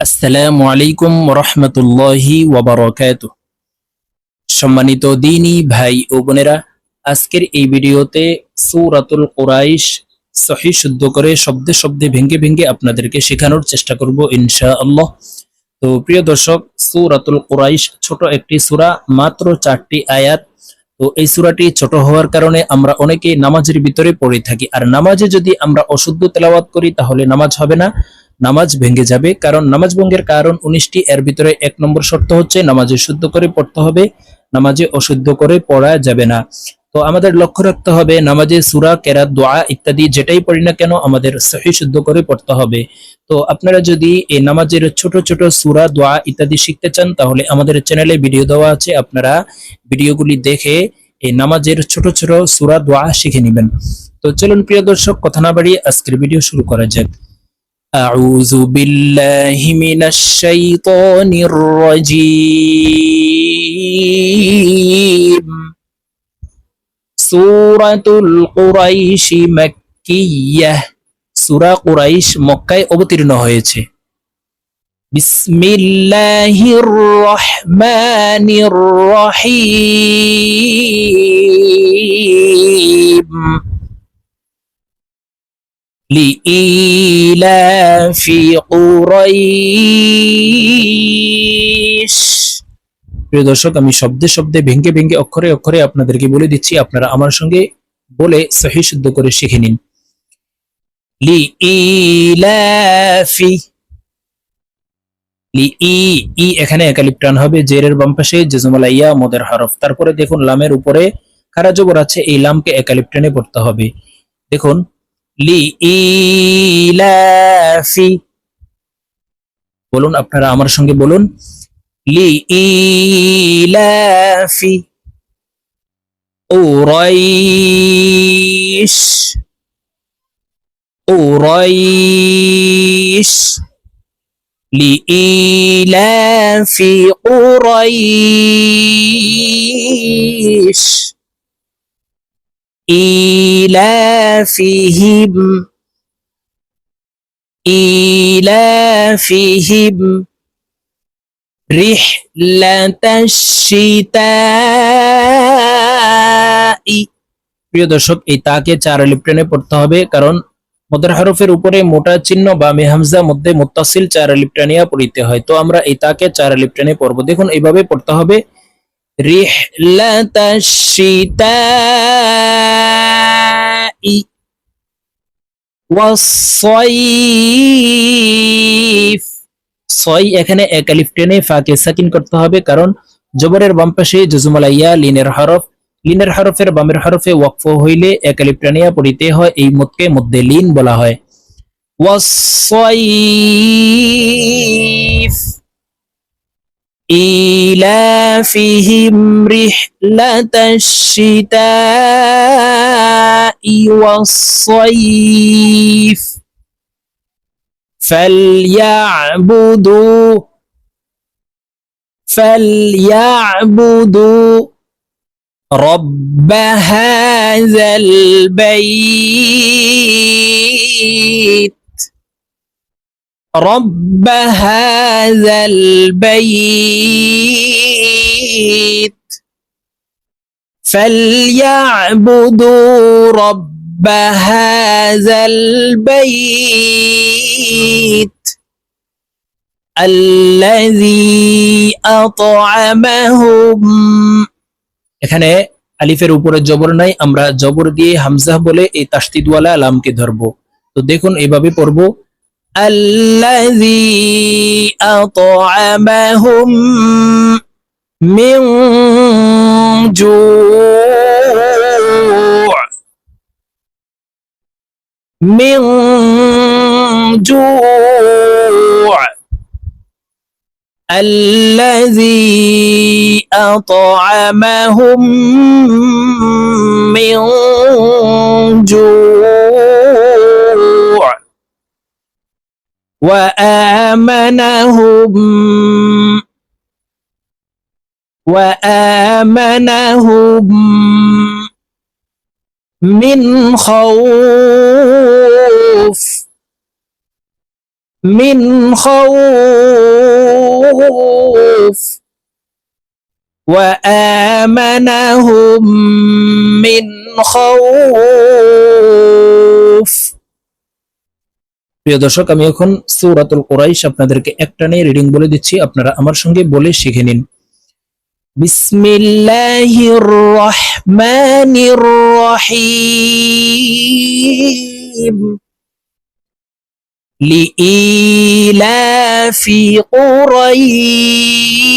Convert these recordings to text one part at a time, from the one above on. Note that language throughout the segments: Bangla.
আসসালামু আলাইকুম রহমতুল্লাহি ওয়াবারকাত সম্মানিত দিনী ভাই ও বোনেরা, আজকের এই ভিডিওতে সূরাতুল কুরাইশ সহি শুদ্ধ করে শব্দে শব্দে ভেঙ্গে ভেঙ্গে আপনাদেরকে শেখানোর চেষ্টা করব ইনশাআল্লাহ। তো প্রিয় দর্শক, সূরাতুল কুরাইশ ছোট একটি সূরা, মাত্র চারটি আয়াত। তো এই সূরাটি ছোট হওয়ার কারণে আমরা অনেকেই নামাজের ভিতরে পড়ে থাকি। আর নামাজে যদি আমরা অশুদ্ধ তেলাওয়াত করি, তাহলে নামাজ হবে না। নামাজ ভেঙে যাবে। কারণ নামাজ ভঙ্গের কারণ উনিশটি, এর ভিতরে এক নম্বর শর্ত হচ্ছে নামাজে শুদ্ধ করে পড়তে হবে, নামাজে অশুদ্ধ করে পড়া যাবে না। তো আমাদের লক্ষ্য রাখতে হবে নামাজে সুরা, কেরাত, দোয়া ইত্যাদি যেটাই পড়ি না কেন আমাদের সহি শুদ্ধ করে পড়তে হবে। তো আপনারা যদি এই নামাজের ছোট ছোট সুরা, দোয়া ইত্যাদি শিখতে চান, তাহলে আমাদের চ্যানেলে ভিডিও দেওয়া আছে, আপনারা ভিডিওগুলি দেখে এই নামাজের ছোট ছোট সুরা, দোয়া শিখে নেবেন। তো চলুন প্রিয় দর্শক, কথা না বাড়িয়ে আজকের ভিডিও শুরু করা যাক। أعوذ بالله من الشيطان الرجيم سورة القريش مكية সূরা কুরাইশ মক্কায় অবতীর্ণ হয়েছে বিসমিল্লাহির রহমানির রহিম لإيلاف قريش প্রিয় দর্শক আমি শব্দে শব্দে ভেঙ্গে ভেঙ্গে অক্ষরে অক্ষরে আপনাদেরকে বলে দিচ্ছি আপনারা আমার সঙ্গে বলে সহি শুদ্ধ করে শিখে নিন লি ইলাফি লি ই ই এখানে একালিপ টান হবে জেরের বাম পাশে জেজমালা ইয়া মদের হরফ তারপরে দেখুন লামের উপরে খারা জবর আছে এই লামকে একালিপ টানে পড়তে হবে দেখুন লিইলাফি বলুন আপনারা আমার সঙ্গে বলুন। লিইলাফি উরাইশ। উরাইশ। ও উরাইশ। إيلافهم إيلافهم رحلة الشتاء প্রিয় দর্শক এই তাকে চার লিপ্টনে পড়তে হবে কারণ মদের হরফের উপরে মোটা চিহ্ন বা মেহামজা মধ্যে মুত্তাসিল চার লিপ্টানিয়া পড়িতে হয় তো আমরা এই তাকে চার লিপ্টানে পড়বো দেখুন এইভাবে পড়তে হবে رحلة الشتاء والصيف ছয় এখানে একালিফ টেনে ফাঁকে সাকিন করতে হবে কারণ জবরের বাম পাশে জজুমালাইয়া লিনের হরফ লিনের হরফের বামের হরফে ওয়াকফ হইলে একালিফ টানিয়া পড়িতে হয় এই মতকে মধ্যে লিন বলা হয় ওয়াসয়ফ إيلافهم رحلة الشتاء والصيف. فليعبدوا فليعبدوا رب هذا البيت. رب هذا البيت فليعبدوا رب هذا البيت الذي أطعمهم এখানে আলিফের উপরে জবর নাই আমরা জবর দিয়ে হামজা বলে এই তাস্তিদওয়ালা আলামকে ধরবো তো দেখুন এইভাবে পড়বো الذي أطعمهم من جوع. من جوع. الذي أطعمهم من جوع. وآمنهم وآمنهم من خوف من خوف وآمنهم من خوف প্রিয় দর্শক আমি এখন সূরাতুল কুরাইশ আপনাদেরকে একটানে রিডিং বলে দিচ্ছি আপনারা আমার সঙ্গে বলে শিখে নিন বিসমিল্লাহির রহমানির রহিম لإيلاف قريش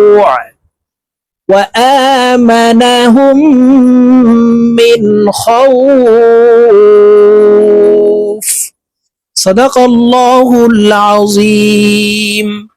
وآمنهم من خوف. صدق الله العظيم.